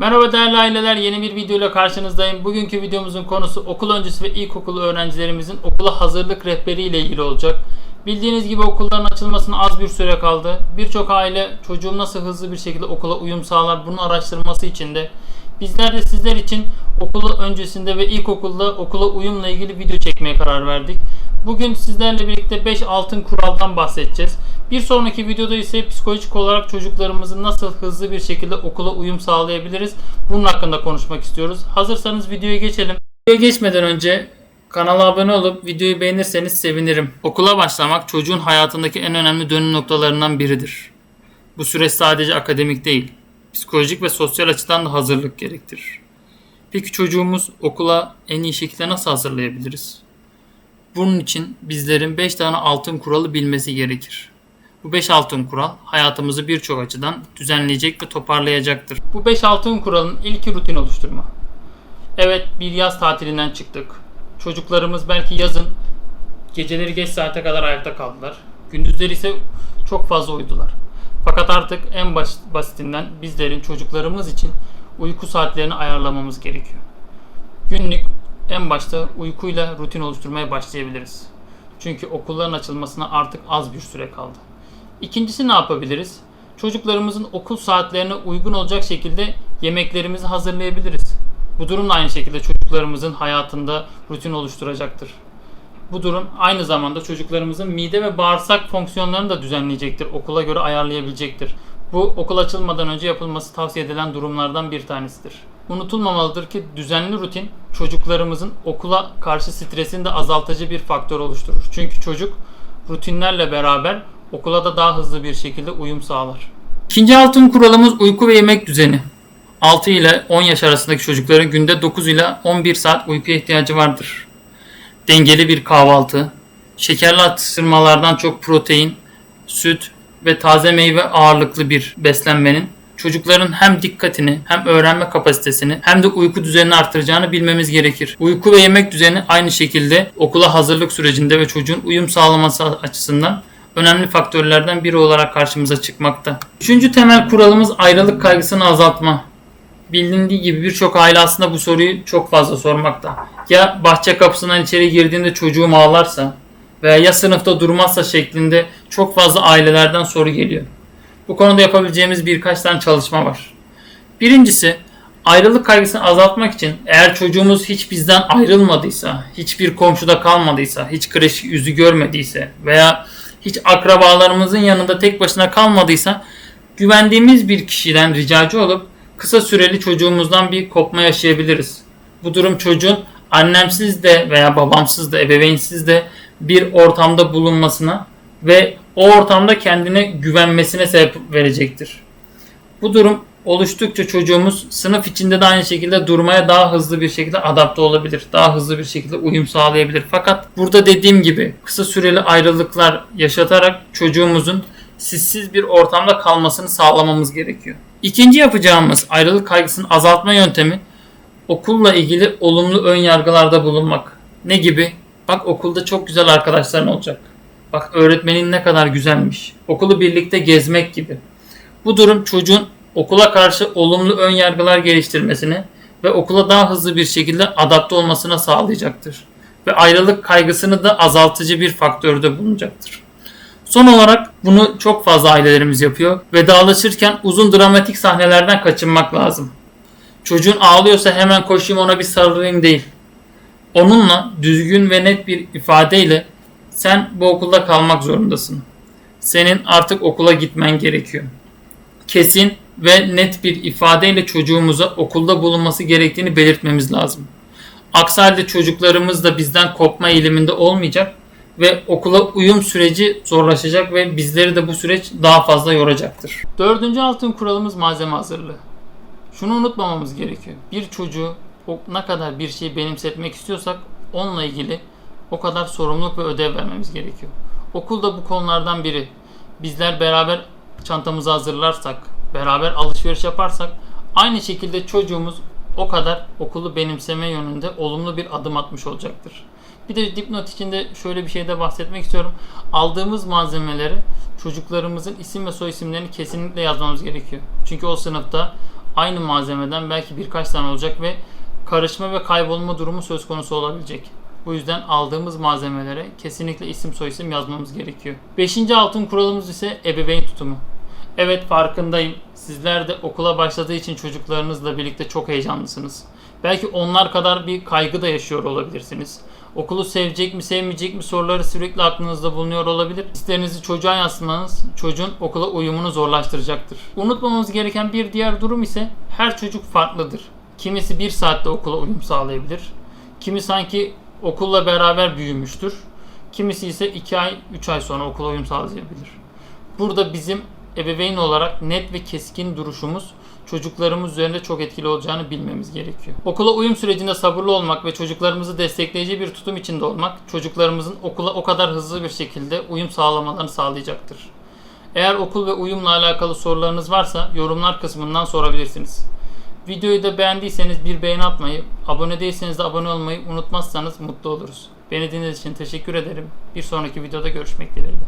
Merhaba değerli aileler yeni bir video ile karşınızdayım. Bugünkü videomuzun konusu okul öncesi ve ilkokul öğrencilerimizin okula hazırlık rehberi ile ilgili olacak. Bildiğiniz gibi okulların açılmasına az bir süre kaldı. Birçok aile çocuğum nasıl hızlı bir şekilde okula uyum sağlar bunun araştırması için de bizler de sizler için okulu öncesinde ve ilkokulda okula uyumla ilgili video çekmeye karar verdik. Bugün sizlerle birlikte 5 altın kuraldan bahsedeceğiz. Bir sonraki videoda ise psikolojik olarak çocuklarımızın nasıl hızlı bir şekilde okula uyum sağlayabiliriz bunun hakkında konuşmak istiyoruz. Hazırsanız videoya geçelim. Videoya geçmeden önce kanala abone olup videoyu beğenirseniz sevinirim. Okula başlamak çocuğun hayatındaki en önemli dönüm noktalarından biridir. Bu süreç sadece akademik değil, psikolojik ve sosyal açıdan da hazırlık gerektirir. Peki çocuğumuz okula en iyi şekilde nasıl hazırlayabiliriz? Bunun için bizlerin 5 tane altın kuralı bilmesi gerekir. Bu 5 altın kural hayatımızı birçok açıdan düzenleyecek ve toparlayacaktır. Bu 5 altın kuralın ilki rutin oluşturma. Evet bir yaz tatilinden çıktık. Çocuklarımız belki yazın geceleri geç saate kadar ayakta kaldılar. Gündüzleri ise çok fazla uyudular. Fakat artık en basitinden bizlerin çocuklarımız için uyku saatlerini ayarlamamız gerekiyor. Günlük en başta uykuyla rutin oluşturmaya başlayabiliriz. Çünkü okulların açılmasına artık az bir süre kaldı. İkincisi ne yapabiliriz? Çocuklarımızın okul saatlerine uygun olacak şekilde yemeklerimizi hazırlayabiliriz. Bu durum da aynı şekilde çocuklarımızın hayatında rutin oluşturacaktır. Bu durum aynı zamanda çocuklarımızın mide ve bağırsak fonksiyonlarını da düzenleyecektir. Okula göre ayarlayabilecektir. Bu okul açılmadan önce yapılması tavsiye edilen durumlardan bir tanesidir. Unutulmamalıdır ki düzenli rutin çocuklarımızın okula karşı stresini de azaltıcı bir faktör oluşturur. Çünkü çocuk rutinlerle beraber okula da daha hızlı bir şekilde uyum sağlar. İkinci altın kuralımız uyku ve yemek düzeni. 6 ile 10 yaş arasındaki çocukların günde 9 ile 11 saat uykuya ihtiyacı vardır. Dengeli bir kahvaltı, şekerli atıştırmalardan çok protein, süt ve taze meyve ağırlıklı bir beslenmenin çocukların hem dikkatini hem öğrenme kapasitesini hem de uyku düzenini artıracağını bilmemiz gerekir. Uyku ve yemek düzeni aynı şekilde okula hazırlık sürecinde ve çocuğun uyum sağlaması açısından önemli faktörlerden biri olarak karşımıza çıkmakta. Üçüncü temel kuralımız ayrılık kaygısını azaltma. Bilindiği gibi birçok aile aslında bu soruyu çok fazla sormakta. Ya bahçe kapısından içeri girdiğinde çocuğum ağlarsa veya ya sınıfta durmazsa şeklinde çok fazla ailelerden soru geliyor. Bu konuda yapabileceğimiz birkaç tane çalışma var. Birincisi ayrılık kaygısını azaltmak için eğer çocuğumuz hiç bizden ayrılmadıysa, hiçbir komşuda kalmadıysa, hiç kreş yüzü görmediyse veya hiç akrabalarımızın yanında tek başına kalmadıysa güvendiğimiz bir kişiden ricacı olup kısa süreli çocuğumuzdan bir kopma yaşayabiliriz. Bu durum çocuğun annemsiz de veya babamsız da ebeveynsiz de bir ortamda bulunmasına ve o ortamda kendine güvenmesine sebep verecektir. Bu durum oluştukça çocuğumuz sınıf içinde de aynı şekilde durmaya daha hızlı bir şekilde adapte olabilir. Daha hızlı bir şekilde uyum sağlayabilir. Fakat burada dediğim gibi kısa süreli ayrılıklar yaşatarak çocuğumuzun sissiz bir ortamda kalmasını sağlamamız gerekiyor. İkinci yapacağımız ayrılık kaygısını azaltma yöntemi okulla ilgili olumlu ön yargılarda bulunmak. Ne gibi? Bak okulda çok güzel arkadaşların olacak. Bak öğretmenin ne kadar güzelmiş. Okulu birlikte gezmek gibi. Bu durum çocuğun okula karşı olumlu ön yargılar geliştirmesini ve okula daha hızlı bir şekilde adapte olmasına sağlayacaktır. Ve ayrılık kaygısını da azaltıcı bir faktörde bulunacaktır. Son olarak bunu çok fazla ailelerimiz yapıyor. Vedalaşırken uzun dramatik sahnelerden kaçınmak lazım. Çocuğun ağlıyorsa hemen koşayım ona bir sarılayım değil. Onunla düzgün ve net bir ifadeyle sen bu okulda kalmak zorundasın. Senin artık okula gitmen gerekiyor. Kesin ve net bir ifadeyle çocuğumuza okulda bulunması gerektiğini belirtmemiz lazım. Aksi halde çocuklarımız da bizden kopma eğiliminde olmayacak ve okula uyum süreci zorlaşacak ve bizleri de bu süreç daha fazla yoracaktır. Dördüncü altın kuralımız malzeme hazırlığı. Şunu unutmamamız gerekiyor. Bir çocuğu o ne kadar bir şeyi benimsetmek istiyorsak onunla ilgili o kadar sorumluluk ve ödev vermemiz gerekiyor. Okulda bu konulardan biri. Bizler beraber çantamızı hazırlarsak, beraber alışveriş yaparsak aynı şekilde çocuğumuz o kadar okulu benimseme yönünde olumlu bir adım atmış olacaktır. Bir de dipnot içinde şöyle bir şeyde bahsetmek istiyorum. Aldığımız malzemeleri çocuklarımızın isim ve soy isimlerini kesinlikle yazmamız gerekiyor. Çünkü o sınıfta aynı malzemeden belki birkaç tane olacak ve karışma ve kaybolma durumu söz konusu olabilecek. Bu yüzden aldığımız malzemelere kesinlikle isim soyisim yazmamız gerekiyor. Beşinci altın kuralımız ise ebeveyn tutumu. Evet farkındayım. Sizler de okula başladığı için çocuklarınızla birlikte çok heyecanlısınız. Belki onlar kadar bir kaygı da yaşıyor olabilirsiniz. Okulu sevecek mi sevmeyecek mi soruları sürekli aklınızda bulunuyor olabilir. İsterinizi çocuğa yansıtmanız çocuğun okula uyumunu zorlaştıracaktır. Unutmamamız gereken bir diğer durum ise her çocuk farklıdır. Kimisi bir saatte okula uyum sağlayabilir. Kimi sanki okulla beraber büyümüştür. Kimisi ise 2 ay 3 ay sonra okula uyum sağlayabilir. Burada bizim ebeveyn olarak net ve keskin duruşumuz çocuklarımız üzerinde çok etkili olacağını bilmemiz gerekiyor. Okula uyum sürecinde sabırlı olmak ve çocuklarımızı destekleyici bir tutum içinde olmak çocuklarımızın okula o kadar hızlı bir şekilde uyum sağlamalarını sağlayacaktır. Eğer okul ve uyumla alakalı sorularınız varsa yorumlar kısmından sorabilirsiniz. Videoyu da beğendiyseniz bir beğeni atmayı, abone değilseniz de abone olmayı unutmazsanız mutlu oluruz. Beni dinlediğiniz için teşekkür ederim. Bir sonraki videoda görüşmek dileğiyle.